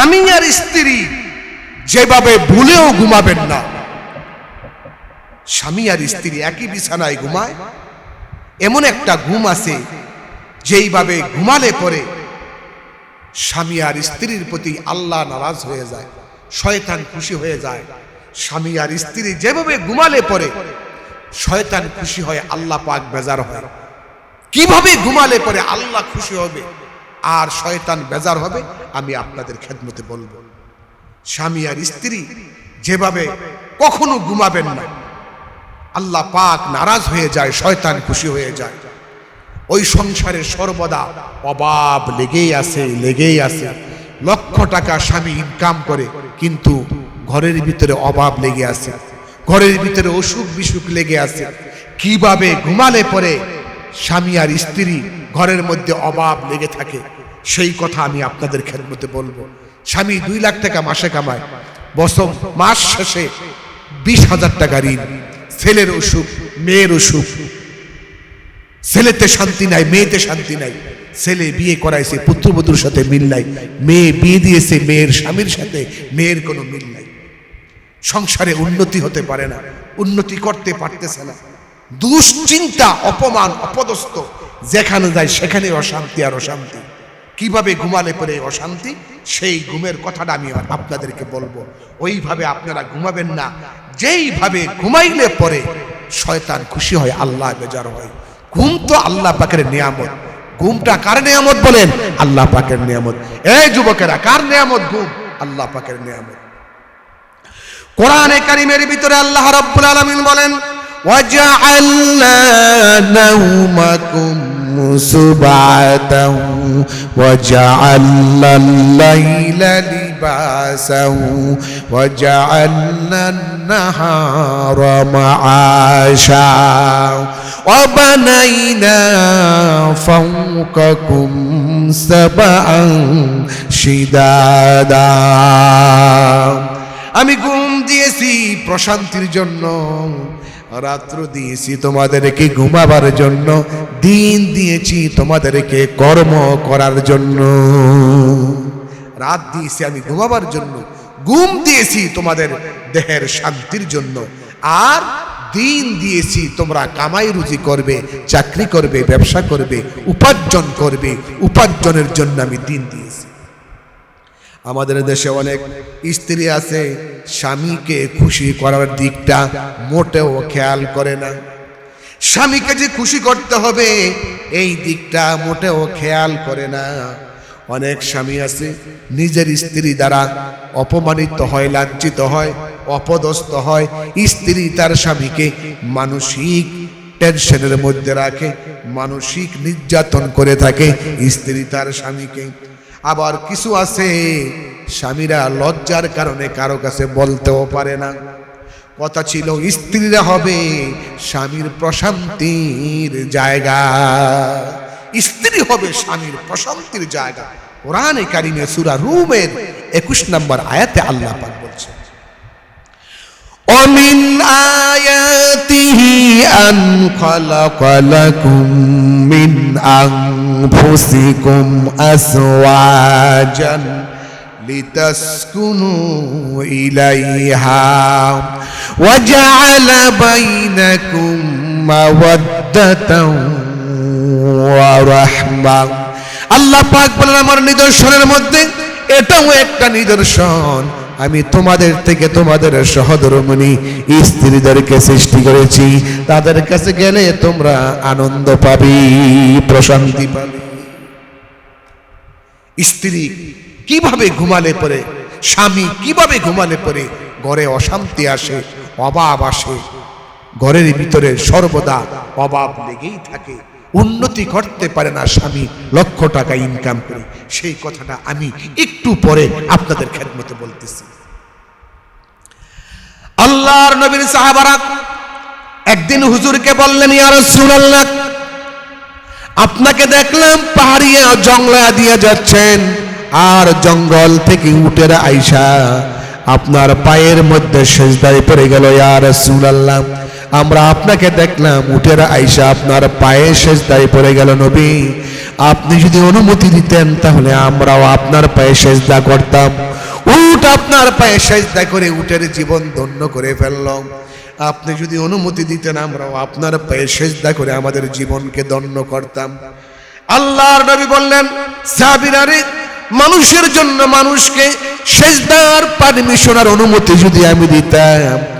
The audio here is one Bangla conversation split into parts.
স্বামী আর স্ত্রী যেভাবে ভুলেও ঘুমাবেন না। স্বামী আর স্ত্রী একই বিছানায় ঘুমায়। এমন একটা ঘুম আছে, যেইভাবে ঘুমালে পরে স্বামী আর স্ত্রীর প্রতি আল্লাহ নারাজ হয়ে যায়, শয়তান খুশি হয়ে যায়। স্বামী আর স্ত্রী যেভাবে ঘুমালে পরে, শয়তান খুশি হয় আল্লাহ পাক বেজার হয়। কীভাবে ঘুমালে পরে আল্লাহ খুশি হবে? আর শয়তান বেজার হবে, আমি আপনাদের খেদমতে বলব। স্বামী আর স্ত্রী যেভাবে কখনো ঘুমাবেন না, আল্লাহ পাক নারাজ হয়ে যায়, শয়তান খুশি হয়ে যায়। ওই সংসারে সর্বদা অভাব লেগেই আছে লেগেই আছে। লক্ষ টাকা স্বামী ইনকাম করে, কিন্তু ঘরের ভিতরে অভাব লেগে আছে। ঘরের ভিতরে অসুখ বিসুখ লেগে আছে। কীভাবে ঘুমালে পরে স্বামী আর স্ত্রী ঘরের মধ্যে অভাব লেগে থাকে? সেই কথা আমি আপনাদের খেদমতে বলব। স্বামী দুই লাখ টাকা মাসে কামায়, বছর মাস শেষে বিশ হাজার টাকা ঋণ, ছেলের অসুখ, মেয়ের অসুখ। ছেলেতে শান্তি নাই, মেয়েতে শান্তি নাই। ছেলে বিয়ে করাইছে, পুত্রবধূর সাথে মিল নাই। মেয়ে বিয়ে দিয়েছে, মেয়ের স্বামীর সাথে মেয়ের কোনো মিল নাই। সংসারে উন্নতি হতে পারে না, উন্নতি করতে পারতেছে না। দুশ্চিন্তা, অপমান, অপদস্থ, যেখানে যায় সেখানে অশান্তি আর অশান্তি। কীভাবে ঘুমালে পরে অশান্তি? সেই ঘুমের কথাটা আমি আপনাদেরকে বলব। ওইভাবে আপনারা ঘুমাবেন না। যেইভাবে ঘুমাইলে পরে শয়তান খুশি হয়, আল্লাহ বেজার হয়। ঘুম তো আল্লাহ পাকের নিয়ামত। ঘুমটা কার নিয়ামত বলেন? আল্লাহ পাকের নিয়ামত। এই যুবকেরা, কার নিয়ামত ঘুম? আল্লাহ পাকের নিয়ামত। কোরআনে কারিমের ভিতরে আল্লাহ রাব্বুল আলামিন বলেন, ওয়াজআলনা নাওমাকুম سبعة وجعلنا الليل لباسا وجعلنا النهار معاشا وبنينا فوقكم سبعا شدادا আমি ঘুম দিয়েছি প্রশান্তির জন্য রাত্র দিয়েছি তোমাদেরকে ঘুমাবার জন্য, দিন দিয়েছি তোমাদেরকে কর্ম করার জন্য। রাত দিয়েছি আমি ঘুমাবার জন্য, ঘুম দিয়েছি তোমাদের দেহের শান্তির জন্য। আর দিন দিয়েছি তোমরা কামাই রুজি করবে, চাকরি করবে, ব্যবসা করবে, উপার্জন করবে, উপার্জনের জন্য আমি দিন দিয়েছি। আমাদের দেশে অনেক স্ত্রী আছে, স্বামীকে খুশি করার দিকটা মোটেও খেয়াল করে না। স্বামীকে যে খুশি করতে হবে, এই দিকটা মোটেও খেয়াল করে না। অনেক স্বামী আছে, নিজের স্ত্রী দ্বারা অপমানিত হয়, লাঞ্ছিত হয়, অপদস্থ হয়। স্ত্রী তার স্বামীকে মানসিক টেনশনের মধ্যে রাখে, মানসিক নির্যাতন করে থাকে স্ত্রী তার স্বামীকে। আবার কিছু আছে, স্বামীরা লজ্জার কারণে কারও কাছে বলতেও পারে না। কথা ছিল স্ত্রীরা হবে, স্বামীর প্রশান্তির জায়গা। স্ত্রী হবে স্বামীর প্রশান্তির জায়গা। কোরআনে কারিমে সুরা রুমের একুশ নম্বর আয়াতে আল্লাহ পাক বলছে ومن آياته أن خلق لكم من أنفسكم أزواجا لتسكنوا إليها وجعل بينكم مودة ورحمة আল্লাহ পাক বলেন আমার নিদর্শনের মধ্যে এটাও একটা নিদর্শন আমি তোমাদের থেকে তোমাদের সহধর্মণী স্ত্রীদেরকে সৃষ্টি করেছি। তাদের কাছে গেলে তোমরা আনন্দ পাবি, প্রশান্তি পাবি। স্ত্রী কীভাবে ঘুমালে পরে? স্বামী কীভাবে ঘুমালে পরে? ঘরে অশান্তি আসে, অভাব আসে। ঘরের ভিতরে সর্বদা অভাব লেগেই থাকে। উন্নতি করতে পারে না স্বামী। লক্ষ টাকা ইনকাম করে। সেই কথাটা আমি একটু পরে আপনাদের খেদমতে বলতেছি। আল্লাহর নবীর সাহাবারা একদিন হুজুরকে বললেন রাসূলুল্লাহ, আপনাকে দেখলাম পাহাড়িয়া জঙ্গলা দিয়ে যাচ্ছেন। আর জঙ্গল থেকে উটের আইসা আপনার পায়ের মধ্যে সেজদায় পড়ে গেল, ইয়া রাসূলুল্লাহ আমরা আপনাকে দেখলাম উটের আইসা আপনার পায়ে সেজদায় পড়ে গেল নবী। আপনি যদি অনুমতি দিতেন, তাহলে আমরাও আপনার পায়ে সেজদা করতাম। উট আপনার পায়ে সেজদা করে উটের জীবন ধন্য করে ফেললাম। আপনি যদি অনুমতি দিতেন, আমরাও আপনার পায়ে সেজদা করে আমাদের জীবনকে ধন্য করতাম। আল্লাহর নবী বললেন সাবিরারে মানুষের জন্য মানুষকে সেজদার পারমিশন আর অনুমতি যদি আমি দিতাম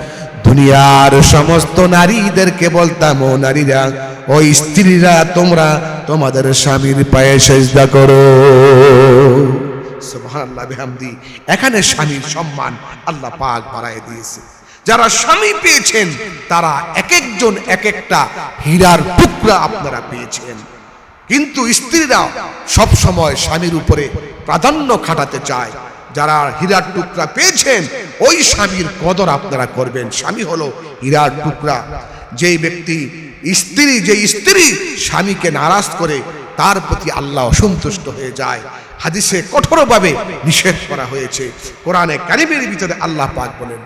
দুনিয়ার সমস্ত নারীদেরকে বলতাম, ও নারীরা ও স্ত্রীরা তোমরা তোমাদের স্বামীর পায়ে সেজদা করো। সুবহানাল্লাহ এখানে স্বামীর সম্মান আল্লাহ পাক বাড়ায় দিয়েছে। যারা স্বামী পেয়েছেন, তারা এক একজন এক একটা হীরার টুকরা আপনারা পেয়েছেন। কিন্তু স্ত্রীরা সব সময় স্বামীর উপরে প্রাধান্য খাটাতে চায়। যারা হীরার টুকরা পেয়েছেন ওই স্বামীর কদর আপনারা করবেন স্বামী হলো হীরার টুকরা যেই ব্যক্তি স্ত্রী যে স্ত্রী স্বামীকে নারাজ করে তার প্রতি আল্লাহ অসন্তুষ্ট হয়ে যায় হাদিসে কঠোরভাবে নিষেধ করা হয়েছে কোরআনে কারিমের ভিতরে আল্লাহ পাক বলেন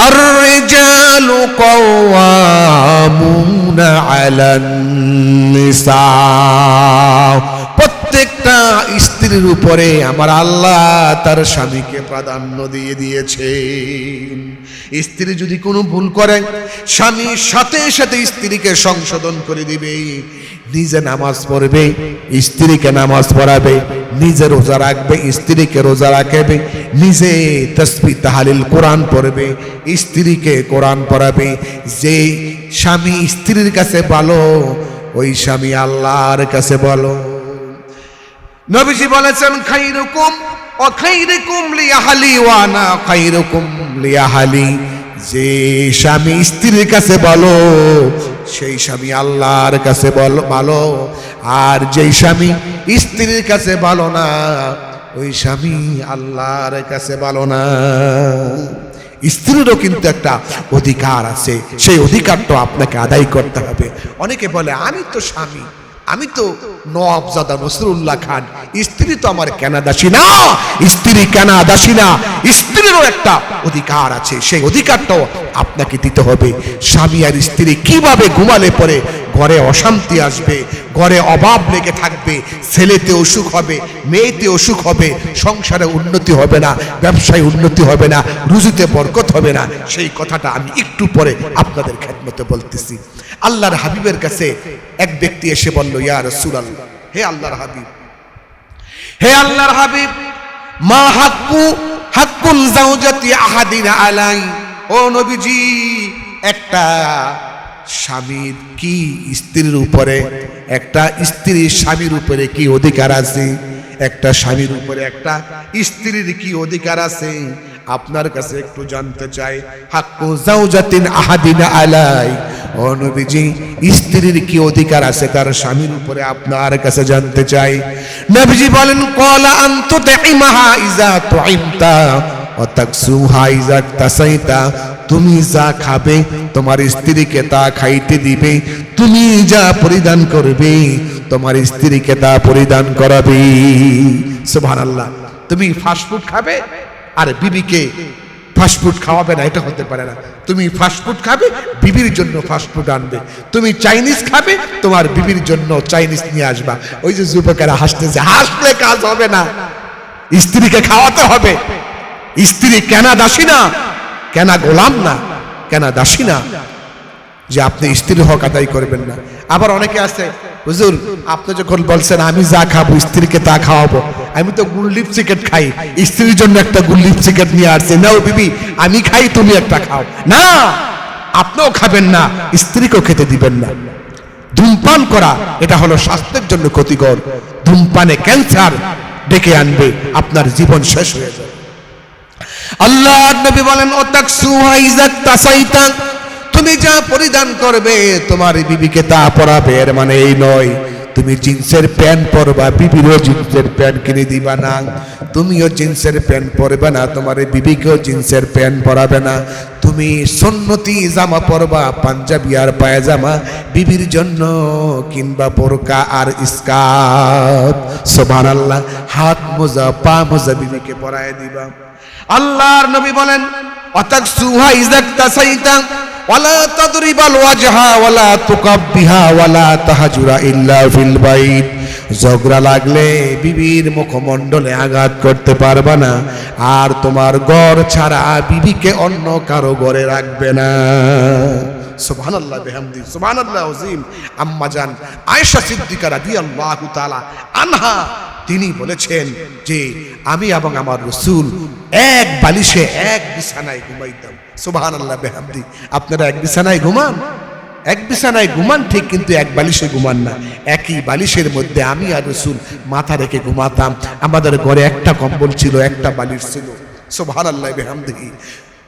الرجال قوامون على النساء প্রত্যেকটা স্ত্রীর উপরে আমার আল্লাহ তার স্বামীকে প্রাধান্য দিয়ে দিয়েছে স্ত্রী যদি কোনো ভুল করে, স্বামী সাথে সাথে স্ত্রীকে সংশোধন করে দিবে। নিজে নামাজ পড়বে, স্ত্রীকে নামাজ পড়াবে, নিজে রোজা রাখবে, স্ত্রীকে রোজা রাখবে, নিজে তসবি তাহালিল কোরআন পড়বে, স্ত্রীকে কোরআন পড়াবে। যে স্বামী স্ত্রীর কাছে ভালো, ওই স্বামী আল্লাহর কাছে বলো নবীজি বলেছেন, খাইরুকুম ও খাইরুকুম লিয়াহালি ওয়ানা খাইরুকুম লিয়াহালি। যে স্বামী স্ত্রীর কাছে বলো, সেই স্বামী আল্লাহর কাছে বলো ভালো আর যেই স্বামী স্ত্রীর কাছে ভালো না, ওই স্বামী আল্লাহর কাছে ভালো না। স্ত্রীরও কিন্তু একটা অধিকার আছে, সেই অধিকারটা আপনাকে আদায় করতে হবে। অনেকে বলে, আমি তো স্বামী। আমি তো নওয়াবজাদা নসরুল্লাহ খান। স্ত্রী তো আমার কেনা দাসী না, স্ত্রী কেনা দাসী না স্ত্রীরও একটা অধিকার আছে, সেই অধিকারটাও আপনাকে দিতে হবে। স্বামী আর স্ত্রী কীভাবে ঘুমালে পরে ঘরে অশান্তি আসবে, ঘরে অভাব লেগে থাকবে, ছেলেতে অসুখ হবে, মেয়েতে অসুখ হবে, সংসারে উন্নতি হবে না, ব্যবসায় উন্নতি হবে না, রুজিতে বরকত হবে না, সেই কথাটা আমি একটু পরে আপনাদের খেদমতে বলতেছি। আল্লাহর হাবিবের কাছে এক ব্যক্তি এসে বলল, ইয়া রাসূলুল্লাহ, হে আল্লাহর হাবিব, হে আল্লাহর হাবিব, মা হাক্কু হাক্কুল জাওজাতি আহাদিনা আলাই। ও নবীজি, একটা স্বামীর কি স্ত্রীর উপরে, একটা স্ত্রীর স্বামীর উপরে কি অধিকার আছে? একটা স্বামীর উপরে একটা স্ত্রীর কি অধিকার আছে? আপনার কাছে একটু জানতে চাই। হাক্কু জাওজাতিন আহাদিনা আলাই। ও নবীজি, স্ত্রীর কি অধিকার আছে তার স্বামীর উপরে আপনার কাছে জানতে চাই। নবীজি বলেন, কলা আনতু তাইমাহা ইজা তুইমতা। তুমি যা খাবে, তোমার স্ত্রীকে তা খাইতে দিবে, তুমি যা পরিধান করবে, তোমার স্ত্রীকে তা পরিধান করাবে। সুবহানাল্লাহ। তুমি ফাস্টফুড খাবে, আর বিবিকে ফাস্টফুড খাওয়াবে না, এটা হতে পারে না। তুমি ফাস্টফুড খাবে, বিবির জন্য ফাস্টফুড আনবে। তুমি চাইনিজ খাবে, তোমার বিবির জন্য চাইনিজ নিয়ে আসবা। ওই যে যুবকেরা হাসতেছে, হাসলে কাজ হবে না। স্ত্রীকে খাওয়াতে হবে। স্ত্রী কেনা দাসী না, কেনা গোলাম না, কেনা দাসী না। যে আপনি স্ত্রীর হক আদায় করবেন না। আবার অনেকে আছে, হুজুর, আপনি যখন বলছেন, আমি যা খাব, স্ত্রীকে তা খাওয়াবো, আমি তো গুল লিপস্টিকেট খাই, স্ত্রীর জন্য একটা গুল লিপস্টিকেট নিয়ে আসছে। নাও বিবি, আমি খাই, তুমি একটা খাও। না, আপনিও খাবেন না, স্ত্রীকেও খেতে দিবেন না। ধূমপান করা, এটা হলো স্বাস্থ্যের জন্য ক্ষতিকর। ধূমপানে ক্যান্সার ডেকে আনবে, আপনার জীবন শেষ হয়ে যাবে। আল্লাহ নবী বলেন ও তাকসুহা ইজাত তাসাইতা। তুমি যা পরিধান করবে, তোমার বিবিকে তা পরাবে, এর মানে এই নয়। তুমি জিন্সের প্যান্ট পরবা, বিবিরও জিন্সের প্যান্ট কিনে দিবা না। তুমিও জিন্সের প্যান্ট পরবে না, তোমার বিবিকেও জিন্সের প্যান্ট পরাবে না। তুমি সন্নতি জামা পরবা, পাঞ্জাবি আর পায়জামা, বিবির জন্য কিংবা বোরকা আর স্কার্ফ। সুবহানাল্লাহ, হাত মোজা, পা মোজা বিবিকে পরায় দিবা। আল্লাহর নবী বলেন, অতাক সুহা ইজাক তাসাইতা ওয়ালা তাদরিবাল ওয়াজহা, ওয়ালা তুকাব্বিহা, ওয়ালা তাহাজুরা ইল্লা ফিল বাইত। ঝগড়া লাগলে বিবির মুখমণ্ডলে আঘাত করতে পারবা না, আর তোমার ঘর ছাড়া বিবিকে অন্য কারও ঘরে রাখবে না। সুবহানাল্লাহ বিহামদি, সুবহানাল্লাহ আযীম আম্মা জান, আয়েশা সিদ্দিকা রাদিয়াল্লাহু তাআলা আনহা তিনি বলেছেন যে, আমি এবং আমার রসুল এক বালিশে এক বিছানায় ঘুমাইতাম। সুবহানাল্লাহ, বিহামদি। আপনারা এক বিছানায় ঘুমান? এক বিছানায় ঘুমান ঠিক, কিন্তু এক বালিশে ঘুমান না। একই বালিশের মধ্যে আমি আর রসুল মাথা রেখে ঘুমাতাম। আমাদের ঘরে একটা কম্বল ছিল, একটা বালিশ ছিল। সুবহানাল্লাহ বিহামদিহি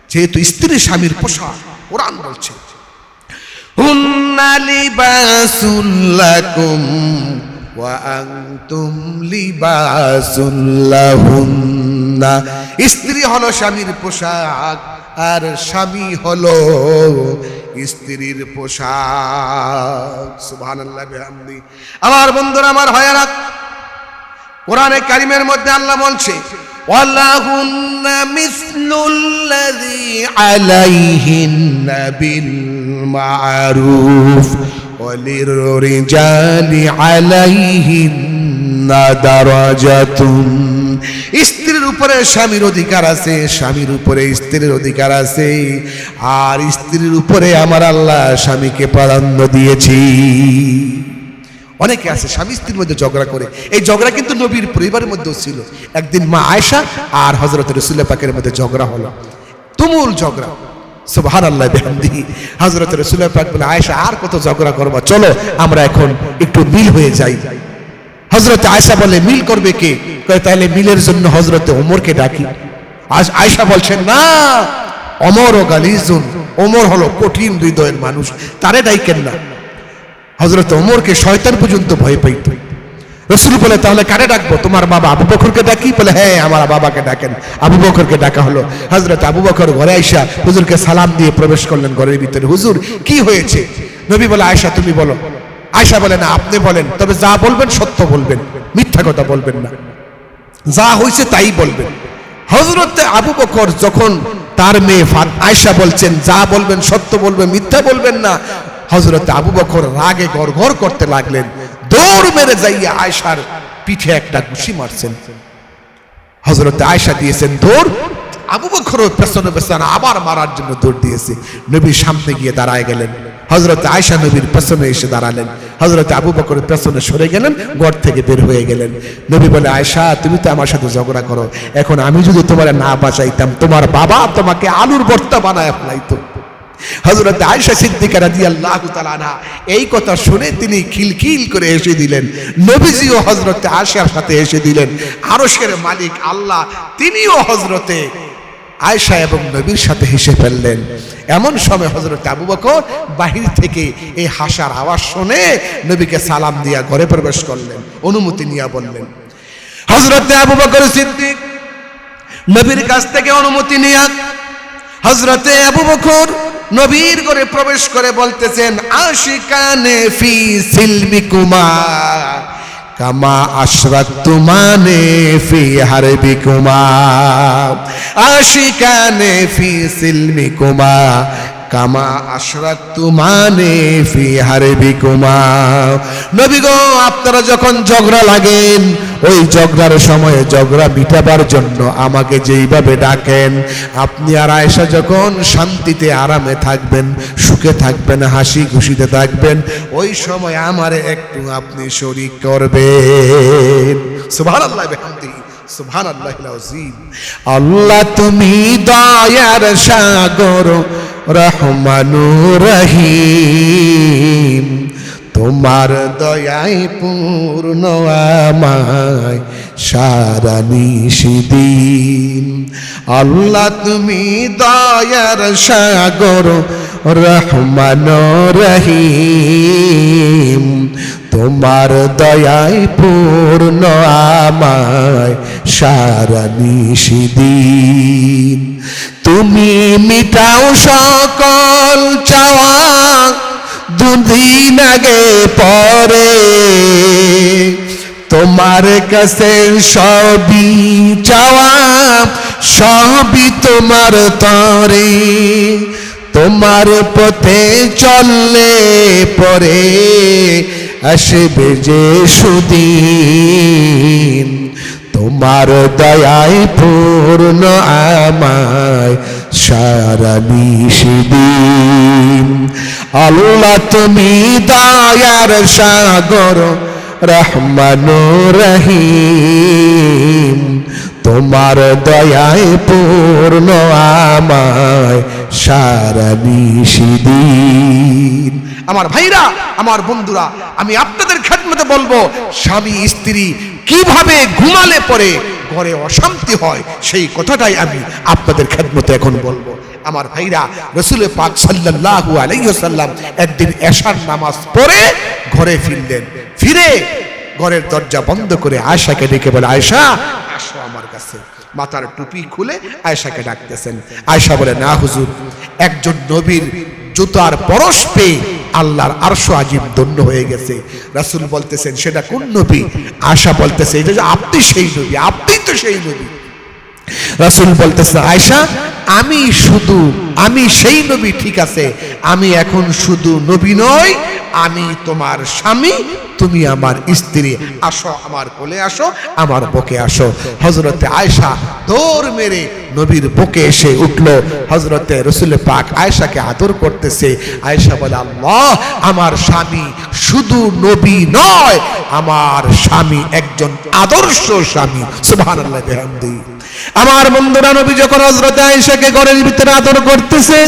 যেহেতু স্ত্রী স্বামীর পোশাক, কোরআন বলছে, হুন্ন লিবাসুল স্ত্রী হলো স্বামীর পোশাক, আর স্বামী হলো স্ত্রীর পোশাক। বিহামদি। আমার বন্ধুরা, আমার ভাইয়ারা, কোরআনে কারিমের মধ্যে আল্লাহ বলছে, ওয়ালাহুন্না মিসলুল্লাযী আলাইহিন্না বিল মারুফ। وللرجال عليهن درجة স্ত্রীর উপরে স্বামীর অধিকার আছে স্বামীর উপরে স্ত্রীর অধিকার আছে আর স্ত্রীর উপরে আমার আল্লাহ স্বামীকে প্রাধান্য দিয়েছি অনেকে আছে স্বামী স্ত্রীর মধ্যে ঝগড়া করে এই ঝগড়া কিন্তু নবীর পরিবারের মধ্যেও ছিল একদিন মা আয়সা আর হজরত রসুল্লাহ পাকের মধ্যে ঝগড়া হলো তুমুল ঝগড়া সুবহান আর কত ঝগড়া করব? চলো, আমরা এখন একটু মিল হয়ে যাই। হজরত আয়সা বলে, মিল করবে কে? তাহলে মিলের জন্য হজরতে ওমরকে ডাকি। আয়সা বলছেন, না অমর ও গালিজুন ওমর হলো কঠিন হৃদয়ের মানুষ, তারে ডাইকেন না। হজরত ওমরকে শয়তান পর্যন্ত ভয় পাইত। রসুল বলে, তাহলে কারে ডাকবো? তোমার বাবা আবু বকরকে ডাকি? বলে হ্যাঁ আমার বাবাকে ডাকেন। আবু বকরকে ডাকা হলো। হজরত আবু বকর ঘরে আইসা হুজুরকে সালাম দিয়ে প্রবেশ করলেন ঘরের ভিতরে। হুজুর, কি হয়েছে? নবী বলে আয়সা তুমি বলো। আয়সা বলে, না, আপনি বলেন। তবে যা বলবেন সত্য বলবেন। মিথ্যা কথা বলবেন না। যা হয়েছে তাই বলবেন। হজরত আবু বকর যখন তার মেয়ে আয়সা বলছেন, যা বলবেন সত্য বলবেন, মিথ্যা বলবেন না। হজরত আবু বকর রাগে গড় করতে লাগলেন। দৌড় মেরে যাইয়া আয়সার পিঠে একটা ঘুষি মারছেন। হজরত আয়সা দিয়েছেন দৌড়। আবু বকরও পেছনে পেছনে আবার মারার জন্য দৌড় দিয়েছে। নবীর সামনে গিয়ে দাঁড়ায় গেলেন। হজরত আয়সা নবীর পেছনে এসে দাঁড়ালেন। হজরত আবু বকর পেছনে সরে গেলেন, ঘর থেকে বের হয়ে গেলেন। নবী বলে আয়সা তুমি তো আমার সাথে ঝগড়া করো। এখন আমি যদি তোমার না বাঁচাইতাম, তোমার বাবা তোমাকে আলুর বর্তা বানায় ফেলাইতো। হজরত আয়সা সিদ্দিকা রাদিয়াল্লাহু তাআলা আনহা এই কথা শুনে তিনি খিলখিল করে এসে দিলেন। নবীজিও হজরত আয়সার সাথে এসে দিলেন। আরশের মালিক আল্লাহ, তিনিও হজরতে আয়সা এবং নবীর সাথে হেসে ফেললেন। এমন সময় হজরত আবু বকর বাহির থেকে এই হাসার আওয়াজ শুনে নবীকে সালাম দিয়া ঘরে প্রবেশ করলেন, অনুমতি নিয়ে বললেন হজরত আবু বকর সিদ্দিক, নবীর কাছ থেকে অনুমতি নিয়ে হজরতে আবু বকর নবীর করে প্রবেশ করে বলতেছেন, আশিকানে ফি সিলমি কুমা কামা আশরাক তুমানে ফি হারবি কুমা আশিকানে ফি সিলমি কামা আশরাক তুমানে ফি হারবিকুমা নবী গো, আপনারা যখন ঝগড়া লাগেন, ওই ঝগড়ার সময়ে ঝগড়া মিটাবার জন্য আমাকে যেইভাবে ডাকেন, আপনি আর আয়েশা যখন শান্তিতে আরামে থাকবেন, সুখে থাকবেন, হাসি খুশিতে থাকবেন, ওই সময় আমারে একটু আপনি শরিক করবেন। সুবহানাল্লাহ বিহামদিহি, সুবহানাল্লাহিল আযীম। আল্লাহ তুমি দয়ার সাগর রহমানুর রহিম তোমার দয়ায় পূর্ণ আমায় সারা নিশিদিন। আল্লাহ তুমি দয়ার সাগর রহমান রহিম তোমার দয়ায় পূর্ণ আমায় সারা নিশিদিন তুমি মিটাও সকল চাওয়া, দুদিন আগে পরে। তোমার কাছে সবই চাওয়া, সবই তোমার তরে। তোমার পথে চললে পরে আসবে যে সুদিন। তোমার দয়ায় পূর্ণ আমায় সারা নিষিদিন আল্লাহ তুমি দয়ার সাগর, রহমান রহিম। তোমার দয়ায় পূর্ণ আমায় আমার ভাইরা, আমার বন্ধুরা, আমি আপনাদের খেদমতে বলব, স্বামী, স্ত্রী কীভাবে ঘুমালে পরে ঘরে অশান্তি হয়, সেই কথাটাই আমি আপনাদের খেদমতে এখন বলব। আমার ভাইরা রসুল পাক সাল্লাল্লাহু আলাইহি সাল্লাম একদিন এশার নামাজ পড়ে ঘরে ফিরলেন। ফিরে ঘরের দরজা বন্ধ করে আয়সাকে ডেকে বলে আয়সা আসো আমার কাছে। মাথার টুপি খুলে আয়সাকে ডাকতেছেন। আয়সা বলে, না, হুজুর, একজন নবীর জুতার পরশ পেয়ে আল্লাহর আরশো আজিম ধন্য হয়ে গেছে। রাসুল বলতেছেন, সেটা কোন নবী? আশা বলতেছে, এটা আপনি সেই নবী, আপনি তো সেই নবী। রাসুল বলতেছে আয়সা আমি শুধু আমি সেই নবী, ঠিক আছে। আমি এখন শুধু নবী নই, আমি তোমার স্বামী, তুমি আমার স্ত্রী। আসো আমার কোলে আসো, আমার বুকে আসো। হজরতে আয়সা দৌড় মেরে নবীর বুকে এসে উঠল। হজরতে রসুল পাক আয়সাকে আদর করতেছে। আয়সা বলে, আল্লাহ, আমার স্বামী শুধু নবী নয়, আমার স্বামী একজন আদর্শ স্বামী। সুবহানাল্লাহ, বিহামদি। আমার বন্ধুরা, নবী যখন হজরতে আয়েশাকে ঘরের ভিতরে আদর করতেছে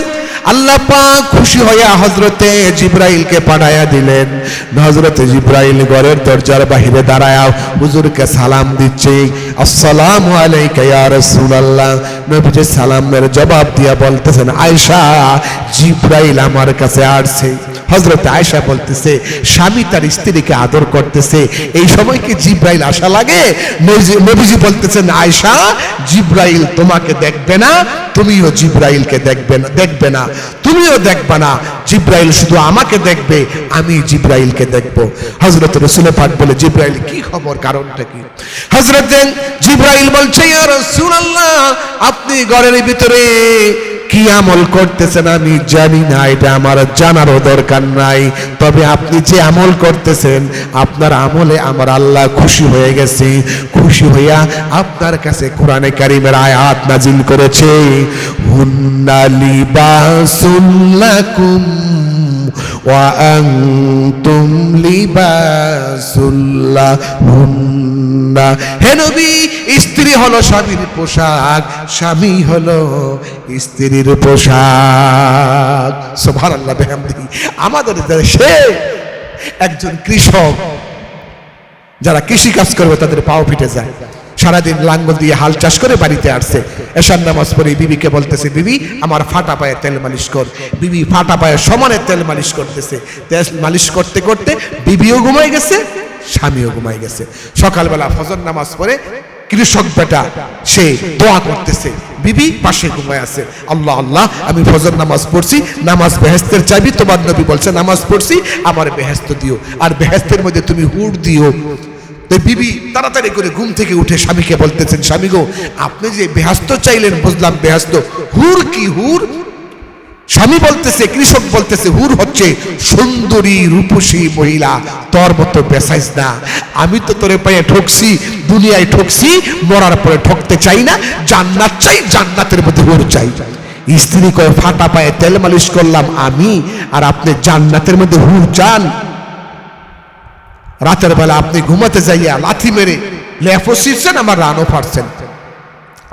আল্লাহ পাক খুশি হইয়া হজরতে জিব্রাইলকে পাঠাইয়া দিলেন। হজরতে জিব্রাইল ঘরের দরজার বাহিরে দাঁড়ায়া হুজুরকে সালাম দিচ্ছে। আসসালামু আলাইকা নবীজি সালামের জবাব দিয়া বলতেছেন, আয়েশা, জিব্রাইল আমার কাছে আসছে। হজরত আয়েশা বলতেছে, স্বামী তার স্ত্রীকে আদর করতেছে। এই সময় কি জিব্রাইল আশা লাগে? নবীজি বলতেছেন, আয়েশা, জিব্রাইল তোমাকে দেখবে না, তুমিও জিব্রাইলকে দেখবে না দেখবে না। তুমিও দেখবা না। জিব্রাইল শুধু আমাকে দেখবে, আমি জিব্রাইলকে দেখব। হজরত রসুল পাক বলে, জিব্রাইল, কি খবর? কারণটা কি? হজরত জিব্রাইল বলছে আপনি ঘরের ভিতরে কি আমল করতেছেন আমি জানি না, এটা আমার জানারও দরকার নাই। তবে আপনি যে আমল করতেছেন, আপনার আমলে আমার আল্লাহ খুশি হয়ে গেছে। খুশি হইয়া আপনার কাছে কোরআনে কারিমের আয়াত নাজিল করেছে, হুন্না লিবাসুল্লাকুম ওয়া আনতুম লিবাসুল্লাহুন্না হে নবী, স্ত্রী হলো স্বামীর পোশাক, স্বামী হলো স্ত্রীর পোশাক। সুবহানাল্লাহ বিহামদিহি আমাদের দেশে একজন কৃষক, যারা কৃষি কাজ করবে, তাদের পাও ফিটে যায়। সারাদিন লাঙ্গল দিয়ে হাল চাষ করে বাড়িতে আসছে। এসার নামাজ পড়ে বিবিকে বলতেছে, বিবি, আমার ফাটা পায়ে তেল মালিশ কর। বিবি ফাটা পায়ে সমানে তেল মালিশ করতেছে। তেল মালিশ করতে করতে বিবিও ঘুমাই গেছে, স্বামীও ঘুমাই গেছে। সকালবেলা ফজর নামাজ পড়ে কৃষক বেটা, সে দোয়া করতেছে, বিবি, পাশে ঘুমায় আছে। আল্লাহ আল্লাহ, আমি ফজর নামাজ পড়ছি, নামাজ বেহেস্তের চাবি তোমার নবী বলছে, নামাজ পড়ছি, আমার বেহেস্ত দিও। আর বেহেস্তের মধ্যে তুমি হুড় দিও। তো বিবি তাড়াতাড়ি করে ঘুম থেকে উঠে স্বামীকে বলতেছেন, স্বামী গো, আপনি যে বেহাস্ত চাইলেন, বুঝলাম বেহাস্ত। হুর কি হুর? স্বামী বলতেছে, কৃষক বলতেছে, হুর হচ্ছে সুন্দরী রূপসী মহিলা। তোর মতো বেসাইস না। আমি তো তোরে পায়ে ঠকছি, দুনিয়ায় ঠকছি, মরার পরে ঠকতে চাই না। জান্নাত চাই, জান্নাতের মধ্যে হুর চাই। স্ত্রী কয়ে ফাটা পায়ে তেল মালিশ করলাম, আমি আর আপনি জান্নাতের মধ্যে হুর চান? রাতের বেলা আপনি ঘুমাতে যাইয়া লাথি মেরে লেফো ছিঁড়ছেন আমার রানও ফাটছেন।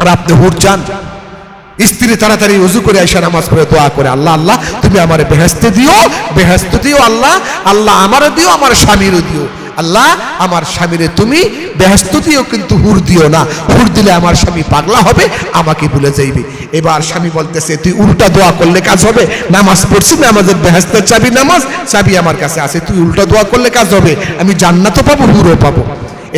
আর আপনি হুট চান স্ত্রী তাড়াতাড়ি উজু করে আইসা নামাজ পড়ে দোয়া করে, আল্লাহ আল্লাহ, তুমি আমার বেহেস্তে দিও বেহেস্ত দিও, আল্লাহ আল্লাহ আমারও দিও, আমার স্বামীরও দিও। আল্লাহ, আমার স্বামীরে তুমি বেহেস্ত দিও কিন্তু হুর দিও না। হুর দিলে আমার স্বামী পাগলা হবে, আমাকে ভুলে যাইবে। এবার স্বামী বলতেছে, তুই উল্টা দোয়া করলে কাজ হবে। নামাজ পড়ছি, নামাজের ব্যস্তের চাবি নামাজ, চাবি আমার কাছে আছে। তুই উল্টা দোয়া করলে কাজ হবে। আমি জান্নাতও পাবো, হুরও পাবো।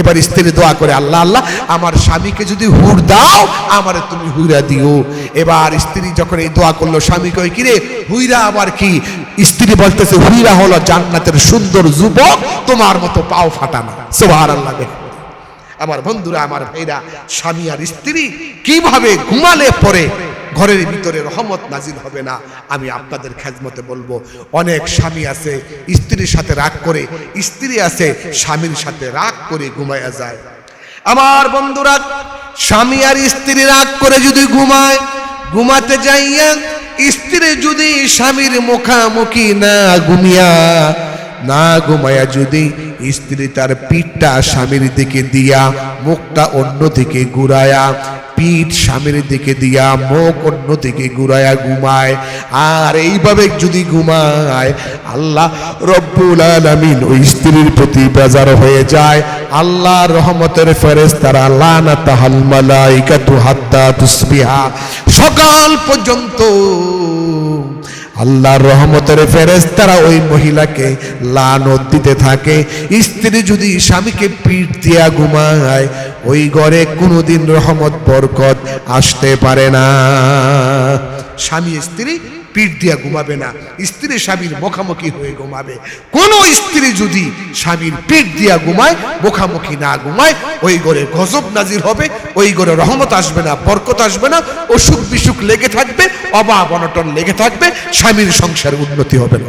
এবার স্ত্রী দোয়া করে, আল্লাহ আল্লাহ, আমার স্বামীকে যদি হুর দাও, আমারে তুমি হুইরা দিও। এবার স্ত্রী যখন এই দোয়া করল, স্বামী কই কিরে, হুইরা আবার কি? স্ত্রী বলতেছে, হুইরা হলো জান্নাতের সুন্দর যুবক, তোমার মতো পাও ফাটানো। সোভার আল্লাহ আমার বন্ধুরা, আমার ভাইরা, স্বামী আর স্ত্রী কীভাবে ঘুমালে পরে ঘরের ভিতরে রহমত নাজিল হবে না। আমি আপনাদের খেজমতে বলব, অনেক স্বামী আছে, স্ত্রীর সাথে রাগ করে, স্ত্রী আছে, স্বামীর সাথে রাগ করে ঘুমায়া যায়। আমার বন্ধুরা, স্বামী আর স্ত্রী রাগ করে যদি ঘুমায়, ঘুমাতে যাইয়া স্ত্রী যদি স্বামীর মুখামুখি না ঘুমিয়া, না ঘুমায়া যদি স্ত্রী তার পিঠটা স্বামীর দিকে দিয়া, মুখটা অন্য দিকে ঘুরায়া পিঠ স্বামীর দিকে দিয়া, মুখ অন্য দিকে ঘুরায়া ঘুমায়। আর এইভাবে যদি ঘুমায়, আল্লাহ রব্বুল আলামিন ওই স্ত্রীর প্রতি বেজার হয়ে যায়। আল্লাহ রহমতের ফেরেস তারা লানা তাহাল মালাইকাতু হাত্তা তুসবিহা। সকাল পর্যন্ত আল্লাহর রহমতের ফেরেস তারা ওই মহিলাকে লানত দিতে থাকে। স্ত্রী যদি স্বামীকে পিঠ দিয়া ঘুমায়, ওই ঘরে কোনোদিন রহমত, বরকত আসতে পারে না। স্বামী স্ত্রী পিঠ দিয়া ঘুমাবে না, স্ত্রী স্বামীর মুখামুখি হয়ে ঘুমাবে। কোন স্ত্রী যদি স্বামীর পিঠ দিয়া ঘুমায়, মুখামুখি না ঘুমায়, ওই ঘরে গজব নাজির হবে, ওই ঘরে রহমত আসবে না, বরকত আসবে না অসুখ বিসুখ লেগে থাকবে অভাব অনটন লেগে থাকবে, স্বামীর সংসার উন্নতি হবে না।